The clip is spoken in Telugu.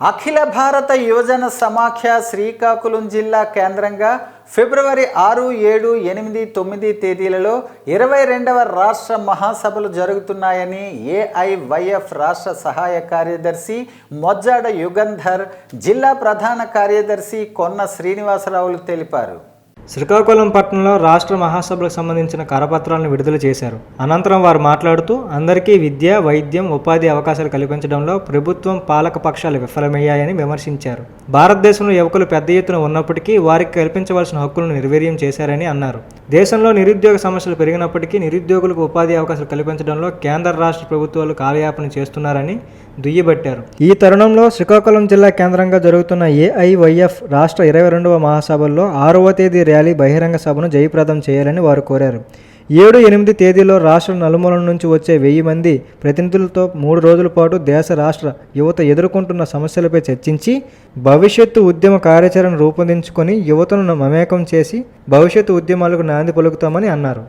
అఖిల భారత యువజన సమాఖ్య శ్రీకాకుళం జిల్లా కేంద్రంగా ఫిబ్రవరి ఆరు ఏడు ఎనిమిది తొమ్మిది తేదీలలో ఇరవై రెండవ రాష్ట్ర మహాసభలు జరుగుతున్నాయని ఏఐవైఎఫ్ రాష్ట్ర సహాయ కార్యదర్శి మొజ్జాడ యుగంధర్ జిల్లా ప్రధాన కార్యదర్శి కొన్న శ్రీనివాసరావులు తెలిపారు. శ్రీకాకుళం పట్టణంలో రాష్ట్ర మహాసభలకు సంబంధించిన కరపత్రాలను విడుదల చేశారు. అనంతరం వారు మాట్లాడుతూ అందరికీ విద్య వైద్యం ఉపాధి అవకాశాలు కల్పించడంలో ప్రభుత్వం పాలక పక్షాలు విఫలమయ్యాయని విమర్శించారు. భారతదేశంలో యువకులు పెద్ద ఎత్తున ఉన్నప్పటికీ వారికి కల్పించవలసిన హక్కులను నిర్వీర్యం చేశారని అన్నారు. దేశంలో నిరుద్యోగ సమస్యలు పెరిగినప్పటికీ నిరుద్యోగులకు ఉపాధి అవకాశాలు కల్పించడంలో కేంద్ర రాష్ట్ర ప్రభుత్వాలు కాలయాపన చేస్తున్నారని దుయ్యబట్టారు. ఈ తరుణంలో శ్రీకాకుళం జిల్లా కేంద్రంగా జరుగుతున్న ఏఐవైఎఫ్ రాష్ట్ర ఇరవై రెండవ మహాసభల్లో ఆరవ తేదీ చేయాలి బహిరంగ సభను జయప్రదం చేయాలని వారు కోరారు. ఏడు ఎనిమిది తేదీలో రాష్ట్ర నలుమూలల నుంచి వచ్చే వెయ్యి మంది ప్రతినిధులతో మూడు రోజుల పాటు దేశ రాష్ట్ర యువత ఎదుర్కొంటున్న సమస్యలపై చర్చించి భవిష్యత్తు ఉద్యమ కార్యాచరణ రూపొందించుకొని యువతను మమేకం చేసి భవిష్యత్తు ఉద్యమాలకు నాంది పలుకుతామని అన్నారు.